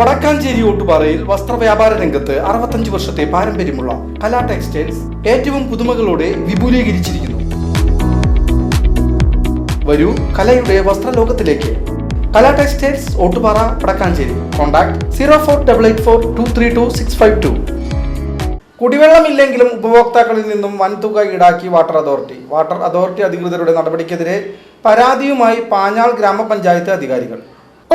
വടക്കാഞ്ചേരി ഓട്ടുപാറയിൽ വസ്ത്രവ്യാപാര രംഗത്ത് അറുപത്തഞ്ച് വർഷത്തെ പാരമ്പര്യമുള്ള കലാ ടെക്സ്റ്റൈൽസ് ഏറ്റവും പുതുമകളോടെ വിപുലീകരിച്ചിരിക്കുന്നു. വരൂ കലയുടെ വസ്ത്രലോകത്തിലേക്ക്. Kala textiles Ottupara Vadakkanchery. Contact zero four double eight four two three two six five two. കുടിവെള്ളമില്ലെങ്കിലും ഉപഭോക്താക്കളിൽ നിന്നും വൻതുക ഈടാക്കി വാട്ടർ അതോറിറ്റി. വാട്ടർ അതോറിറ്റി അധികൃതരുടെ നടപടിക്കെതിരെ പരാതിയുമായി പാഞ്ഞാൾ ഗ്രാമപഞ്ചായത്ത് അധികാരികൾ.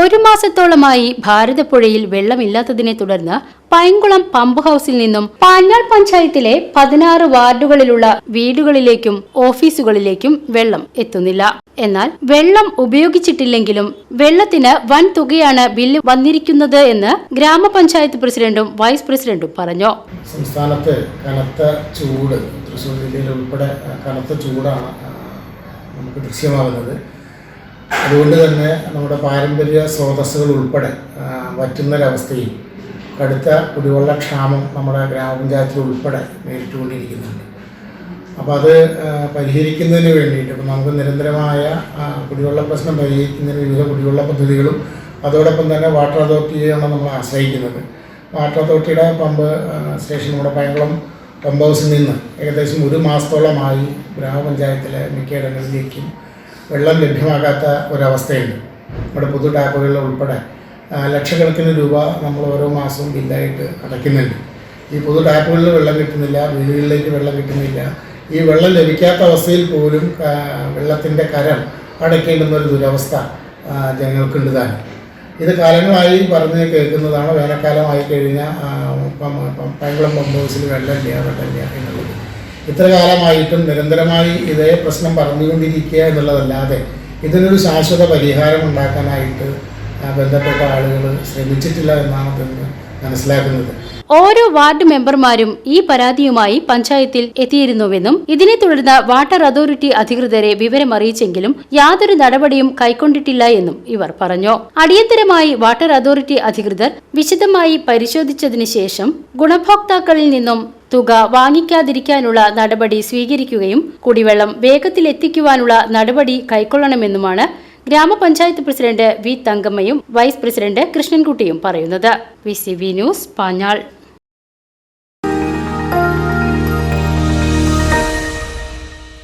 ഒരു മാസത്തോളമായി ഭാരതപ്പുഴയിൽ വെള്ളമില്ലാത്തതിനെ തുടർന്ന് പൈങ്കുളം പമ്പ് ഹൗസിൽ നിന്നും പാഞ്ഞാൾ പഞ്ചായത്തിലെ പതിനാറ് വാർഡുകളിലുള്ള വീടുകളിലേക്കും ഓഫീസുകളിലേക്കും വെള്ളം എത്തുന്നില്ല. എന്നാൽ വെള്ളം ഉപയോഗിച്ചിട്ടില്ലെങ്കിലും വെള്ളത്തിന് വൻ തുകയാണ് ബില്ല് വന്നിരിക്കുന്നത് എന്ന് ഗ്രാമപഞ്ചായത്ത് പ്രസിഡന്റും വൈസ് പ്രസിഡന്റും പറഞ്ഞു. സംസ്ഥാനത്ത് കനത്ത ചൂട് തൃശ്ശൂർ ജില്ലയിൽ ഉൾപ്പെടെ കനത്ത ചൂടാണ് നമുക്ക് ദൃശ്യമാകുന്നത്. അതുകൊണ്ട് തന്നെ നമ്മുടെ പാരമ്പര്യ സ്രോതസ്സുകൾ ഉൾപ്പെടെ വറ്റുന്നൊരവസ്ഥയും കടുത്ത കുടിവെള്ളക്ഷാമം നമ്മുടെ ഗ്രാമപഞ്ചായത്തിൽ ഉൾപ്പെടെ നേരിട്ടുകൊണ്ടിരിക്കുന്നുണ്ട്. അപ്പോൾ അത് പരിഹരിക്കുന്നതിന് വേണ്ടിയിട്ട് ഇപ്പം നമുക്ക് നിരന്തരമായ കുടിവെള്ള പ്രശ്നം പരിഹരിക്കുന്നതിന് വിവിധ കുടിവെള്ള പദ്ധതികളും അതോടൊപ്പം തന്നെ വാട്ടർ അതോറിറ്റിയെയാണ് നമ്മൾ ആശ്രയിക്കുന്നത്. വാട്ടർ അതോറിറ്റിയുടെ പമ്പ് സ്റ്റേഷൻ നമ്മുടെ പയങ്കുളം പമ്പ് ഹൗസിൽ നിന്ന് ഏകദേശം ഒരു മാസത്തോളമായി ഗ്രാമപഞ്ചായത്തിലെ മിക്ക മിക്കയിടങ്ങളിലേക്കും വെള്ളം ലഭ്യമാകാത്ത ഒരവസ്ഥയുണ്ട്. നമ്മുടെ പൊതു ടാപ്പുകളിൽ ഉൾപ്പെടെ ലക്ഷക്കണക്കിന് രൂപ നമ്മൾ ഓരോ മാസവും ബില്ലായിട്ട് അടയ്ക്കുന്നുണ്ട്. ഈ പൊതു ടാപ്പുകളിൽ വെള്ളം കിട്ടുന്നില്ല വീടുകളിലേക്ക് വെള്ളം കിട്ടുന്നില്ല ഈ വെള്ളം ലഭിക്കാത്ത അവസ്ഥയിൽ പോലും വെള്ളത്തിന്റെ കരം അടയ്ക്കേണ്ടുന്ന ഒരു ദുരവസ്ഥ ജനങ്ങൾക്കുണ്ട് ഇത് കാലങ്ങളായി പറഞ്ഞ് കേൾക്കുന്നതാണ്. വേനൽക്കാലമായി കഴിഞ്ഞാൽ പൈങ്കുളം പമ്പ് ഹൗസിൽ വെള്ളമില്ല വെള്ളമില്ല എന്നുള്ളത്. ഇത്ര കാലമായിട്ടും നിരന്തരമായി ഇതേ പ്രശ്നം പറഞ്ഞുകൊണ്ടിരിക്കുക എന്നുള്ളതല്ലാതെ ഇതിനൊരു ശാശ്വത പരിഹാരം ഉണ്ടാക്കാനായിട്ട് ബന്ധപ്പെട്ട ആളുകൾ ശ്രമിച്ചിട്ടില്ല എന്നാണ് മനസ്സിലാക്കുന്നത്. ഓരോ വാർഡ് മെമ്പർമാരും ഈ പരാതിയുമായി പഞ്ചായത്തിൽ എത്തിയിരുന്നുവെന്നും ഇതിനെ തുടർന്ന് വാട്ടർ അതോറിറ്റി അധികൃതരെ വിവരമറിയിച്ചെങ്കിലും യാതൊരു നടപടിയും കൈക്കൊണ്ടിട്ടില്ല എന്നും ഇവർ പറഞ്ഞു. അടിയന്തരമായി വാട്ടർ അതോറിറ്റി അധികൃതർ വിശദമായി പരിശോധിച്ചതിന് ശേഷം ഗുണഭോക്താക്കളിൽ നിന്നും തുക വാങ്ങിക്കാതിരിക്കാനുള്ള നടപടി സ്വീകരിക്കുകയും കുടിവെള്ളം വേഗത്തിൽ എത്തിക്കുവാനുള്ള നടപടി കൈക്കൊള്ളണമെന്നുമാണ് ഗ്രാമപഞ്ചായത്ത് പ്രസിഡന്റ് വി തങ്കമ്മയും വൈസ് പ്രസിഡന്റ് കൃഷ്ണൻകുട്ടിയും പറയുന്നത്. V news Panjal.